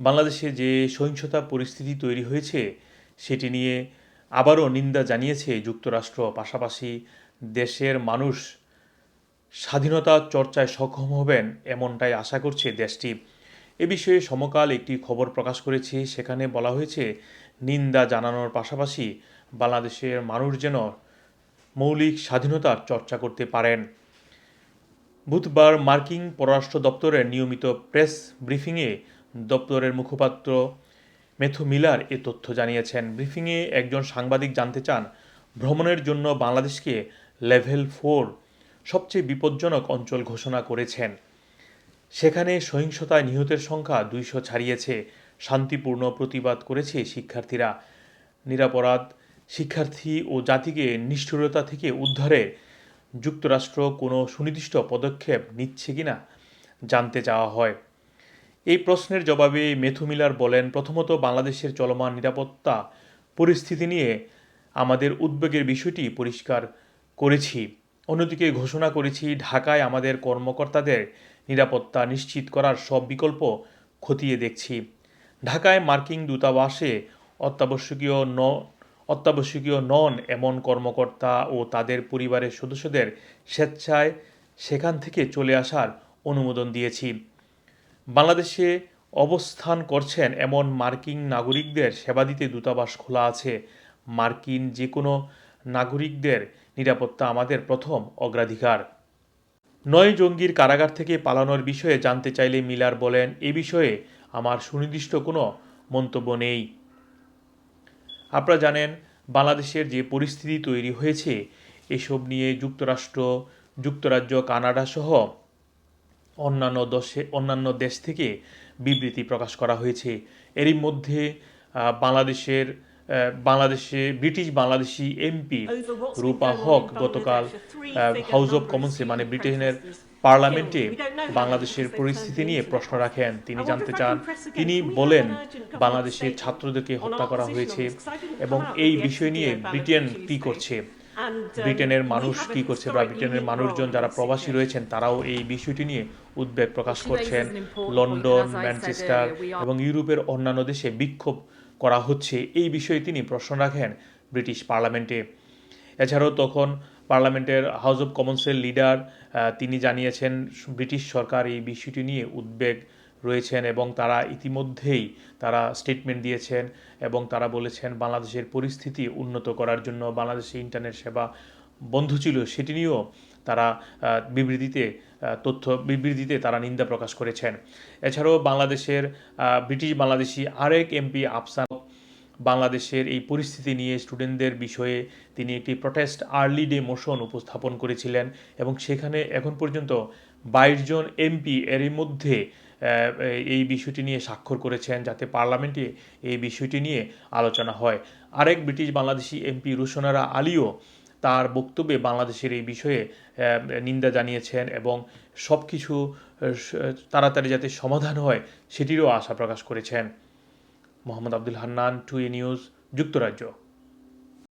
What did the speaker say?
বাংলাদেশে যে সহিংসতা পরিস্থিতি তৈরি হয়েছে, সেটি নিয়ে আবারও নিন্দা জানিয়েছে যুক্তরাষ্ট্র। পাশাপাশি দেশের মানুষ স্বাধীনতা চর্চায় সক্ষম হবেন এমনটাই আশা করছে দেশটি। এ বিষয়ে সমকাল একটি খবর প্রকাশ করেছে। সেখানে বলা হয়েছে, নিন্দা জানানোর পাশাপাশি বাংলাদেশের মানুষ যেন মৌলিক স্বাধীনতার চর্চা করতে পারেন। বুধবার মার্কিন পররাষ্ট্র দপ্তরের নিয়মিত প্রেস ব্রিফিংয়ে দপ্তরের মুখপাত্র মেথু মিলার এ তথ্য জানিয়েছেন। ব্রিফিংয়ে একজন সাংবাদিক জানতে চান, ভ্রমণের জন্য বাংলাদেশকে লেভেল ফোর সবচেয়ে বিপজ্জনক অঞ্চল ঘোষণা করেছেন। সেখানে সহিংসতায় নিহতের সংখ্যা দুইশো ছাড়িয়েছে। শান্তিপূর্ণ প্রতিবাদ করেছে শিক্ষার্থীরা। নিরাপরাধ শিক্ষার্থী ও জাতিকে নিষ্ঠুরতা থেকে উদ্ধারে যুক্তরাষ্ট্র কোনো সুনির্দিষ্ট পদক্ষেপ নিচ্ছে কিনা জানতে চাওয়া হয়। এই প্রশ্নের জবাবে মেথু মিলার বলেন, প্রথমত, বাংলাদেশের চলমান নিরাপত্তা পরিস্থিতি নিয়ে আমাদের উদ্বেগের বিষয়টি পরিষ্কার করেছি। অন্যদিকে ঘোষণা করেছি, ঢাকায় আমাদের কর্মকর্তাদের নিরাপত্তা নিশ্চিত করার সব বিকল্প খতিয়ে দেখছি। ঢাকায় মার্কিন দূতাবাসে অত্যাবশ্যকীয় ন, অত্যাবশ্যকীয় নন এমন কর্মকর্তা ও তাদের পরিবারের সদস্যদের স্বেচ্ছায় সেখান থেকে চলে আসার অনুমোদন দিয়েছি। বাংলাদেশে অবস্থান করছেন এমন মার্কিন নাগরিকদের সেবা দিতে দূতাবাস খোলা আছে। মার্কিন যে কোনো নাগরিকদের নিরাপত্তা আমাদের প্রথম অগ্রাধিকার। নয় জঙ্গির কারাগার থেকে পালানোর বিষয়ে জানতে চাইলে মিলার বলেন, এ বিষয়ে আমার সুনির্দিষ্ট কোনো মন্তব্য নেই। আপনারা জানেন, বাংলাদেশের যে পরিস্থিতি তৈরি হয়েছে, এসব নিয়ে যুক্তরাষ্ট্র, যুক্তরাজ্য কানাডা সহ অন্যান্য দেশে অন্যান্য দেশ থেকে বিবৃতি প্রকাশ করা হয়েছে। এরই মধ্যে বাংলাদেশের বাংলাদেশে ব্রিটিশ বাংলাদেশি এমপি রূপা হক গতকাল হাউস অব কমন্সে মানে ব্রিটেনের পার্লামেন্টে বাংলাদেশের পরিস্থিতি নিয়ে প্রশ্ন রাখেন। তিনি জানতে চান তিনি বলেন বাংলাদেশের ছাত্রদেরকে হত্যা করা হয়েছে এবং এই বিষয় নিয়ে ব্রিটেন কি করছে? ব্রিটেনের মানুষ কি করছে বা ব্রিটেনের মানুষজন যারা প্রবাসী রয়েছেন তারাও এই বিষয়টি নিয়ে উদ্বেগ প্রকাশ করছেন লন্ডন ম্যানচেস্টার এবং ইউরোপের অন্যান্য দেশে বিক্ষোভ করা হচ্ছে। এই বিষয়ে তিনি প্রশ্ন রাখেন ব্রিটিশ পার্লামেন্টে। এছাড়াও তখন পার্লামেন্টের হাউস অব কমন্সের লিডার তিনি জানিয়েছেন ব্রিটিশ সরকার এই বিষয়টি নিয়ে উদ্বেগ রয়েছেন এবং তারা ইতিমধ্যেই তারা স্টেটমেন্ট দিয়েছেন এবং তারা বলেছেন বাংলাদেশের পরিস্থিতি উন্নত করার জন্য বাংলাদেশে ইন্টারনেট সেবা বন্ধ ছিল, সেটি নিয়েও তারা বিবৃতিতে তথ্য, বিবৃতিতে তারা নিন্দা প্রকাশ করেছেন। এছাড়াও বাংলাদেশের ব্রিটিশ বাংলাদেশি আরেক এমপি আফসান বাংলাদেশের এই পরিস্থিতি নিয়ে স্টুডেন্টদের বিষয়ে তিনি একটি প্রটেস্ট আর্লি ডে মোশন উপস্থাপন করেছিলেন এবং সেখানে এখন পর্যন্ত বাইশ জন এমপি এরই মধ্যে এই বিষয়টি নিয়ে স্বাক্ষর করেছেন যাতে পার্লামেন্টে এই বিষয়টি নিয়ে আলোচনা হয়। আরেক ব্রিটিশ বাংলাদেশি এমপি রুশনারা আলীও তার বক্তব্যে বাংলাদেশের এই বিষয়ে নিন্দা জানিয়েছেন এবং সব কিছু তাড়াতাড়ি যাতে সমাধান হয় সেটিরও আশা প্রকাশ করেছেন। Mohammad Abdul Hannan, two A news, যুক্তরাজ্য।